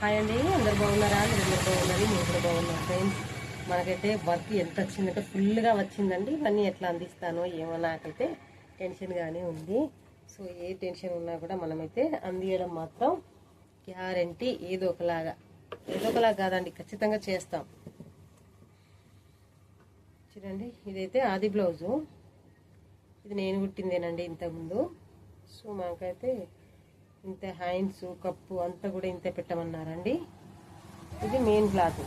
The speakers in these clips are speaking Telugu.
హాయ్ అండి అందరు బాగున్నారా? మీరు అందరు బాగున్నారు? మీరు కూడా బాగున్నారు ఫ్రెండ్స్. మనకైతే వర్క్ ఎంత వచ్చిందంటే ఫుల్గా వచ్చిందండి. ఇవన్నీ ఎట్లా అందిస్తానో ఏమో నాకైతే టెన్షన్గానే ఉంది. సో ఏ టెన్షన్ ఉన్నా కూడా మనమైతే అందియడం మాత్రం గ్యారంటీ ఏదో ఒకలాగా. ఏదో ఒకలాగా కాదండి ఖచ్చితంగా చేస్తాం. చూడండి ఇదైతే ఆది బ్లౌజు. ఇది నేను కుట్టిందేనండి ఇంతకుముందు. సో మాకైతే ఇంత హ్యాండ్స్ కప్పు అంతా కూడా ఇంతే పెట్టమన్నారండి. ఇది మెయిన్ క్లాత్.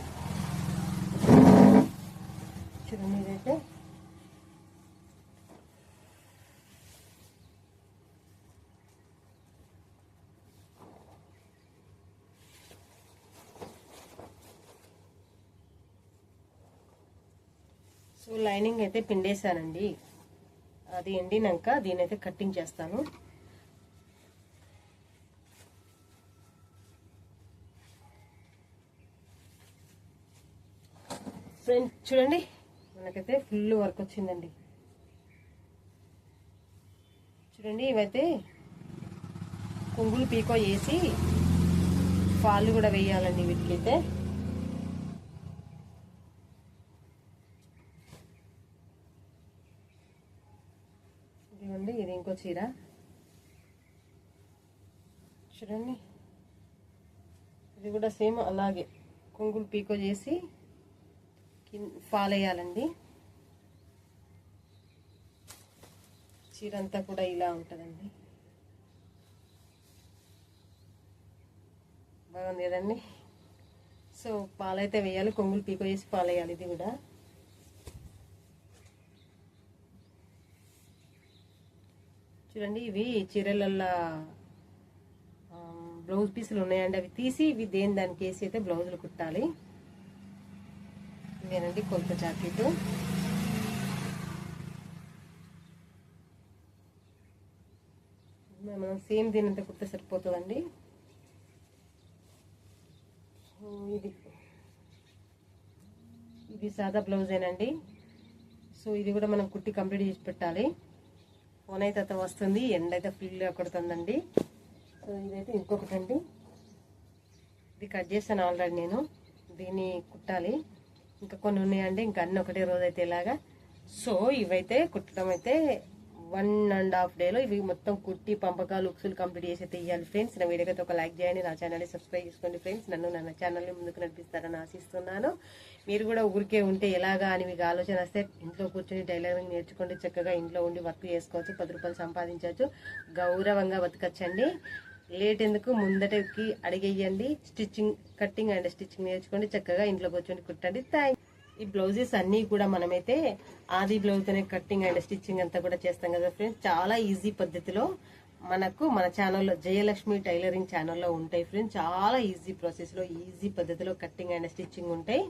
చూడండి ఇదైతే సో లైనింగ్ అయితే పిండేశానండి. అది ఎండినాక దీని అయితే కట్టింగ్ చేస్తాను. ఫ్రెండ్స్ చూడండి. మనకైతే ఫుల్ వర్క్ వచ్చిందండి. చూడండి ఇవైతే కొంగులు పీకో వేసి ఫాళ్ళు కూడా వేయాలండి వీటికైతే. ఇదిగోండి ఇది ఇంకో చీర. చూడండి. ఇది కూడా సేమ్ అలాగే. కొంగులు పీకో చేసి ఫాల్ వేయాలండి. చీర అంతా కూడా ఇలా ఉంటుందండి. బాగుంది కదండి. సో పాలైతే వేయాలి కొంగులు పీకో చేసి పాలు వేయాలి ఇది కూడా. చూడండి ఇవి చీరలల్లా బ్లౌజ్ పీసులు ఉన్నాయండి. అవి తీసి ఇవి దేని దానికి వేసి అయితే బ్లౌజులు కుట్టాలి. ఇదేనండి కొలత జాకెట్. మనం సేమ్ దీనంతా కుడితే సరిపోతుందండి. ఇది. ఇది సాదా బ్లౌజేనండి. సో ఇది కూడా మనం కుట్టి కంప్లీట్ చేసి పెట్టాలి. ఫోన్ అయితే అత వస్తుంది ఎండ అయితే ఫుల్గా కొడుతుందండి. సో ఇదైతే ఇంకొకటి అండి ఇది కట్ చేశాను ఆల్రెడీ నేను దీన్ని కుట్టాలి. ఇంకా కొన్ని ఉన్నాయండి ఇంకా అన్ని ఒకటే రోజు అయితే ఇలాగా. సో ఇవైతే కుట్టడం అయితే వన్ అండ్ హాఫ్ డేలో ఇవి మొత్తం కుట్టి పంపకాలు ఉక్సులు కంప్లీట్ చేసి అయితే ఇవ్వాలి ఫ్రెండ్స్. నా వీడియోకి అయితే ఒక లైక్ చేయండి నా ఛానల్ని సబ్స్క్రైబ్ చేసుకోండి ఫ్రెండ్స్. నన్ను నా ఛానల్ని ముందుకు నడిపిస్తారని ఆశిస్తున్నాను. మీరు కూడా ఊరికే ఉంటే ఎలాగా అని మీకు ఆలోచన వస్తే ఇంట్లో కూర్చొని టైలరింగ్ నేర్చుకోండి చక్కగా ఇంట్లో ఉండి వర్క్ చేసుకోవచ్చు పది రూపాయలు సంపాదించవచ్చు. గౌరవంగా బతకచ్చండి. లేట్ ఎందుకు? ముందటకి అడిగేయండి. స్టిచ్చింగ్ కట్టింగ్ అండ్ స్టిచ్చింగ్ నేర్చుకోండి. చక్కగా ఇంట్లో కూర్చొని కుట్టండి. థ్యాంక్ ఈ బ్లౌజెస్ అన్నీ కూడా మనమైతే ఆది బ్లౌజ్తోనే కట్టింగ్ అండ్ స్టిచ్చింగ్ అంతా కూడా చేస్తాం కదా ఫ్రెండ్స్ చాలా ఈజీ పద్ధతిలో మనకు మన ఛానల్లో జయలక్ష్మి టైలరింగ్ ఛానల్లో ఉంటాయి ఫ్రెండ్స్ చాలా ఈజీ ప్రాసెస్లో ఈజీ పద్ధతిలో కట్టింగ్ అండ్ స్టిచ్చింగ్ ఉంటాయి.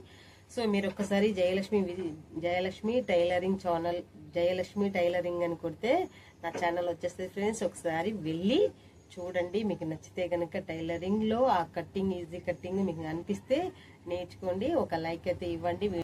సో మీరు ఒక్కసారి జయలక్ష్మి వి- Jayalakshmi tailoring channel Jayalakshmi tailoring అని కొడితే నా ఛానల్ వచ్చేస్తుంది ఫ్రెండ్స్ ఒకసారి వెళ్ళి చూడండి మీకు నచ్చితే కనుక టైలరింగ్లో ఆ కట్టింగ్ ఈజీ కట్టింగ్ మీకు అనిపిస్తే నేర్చుకోండి. ఒక లైక్ అయితే ఇవ్వండి.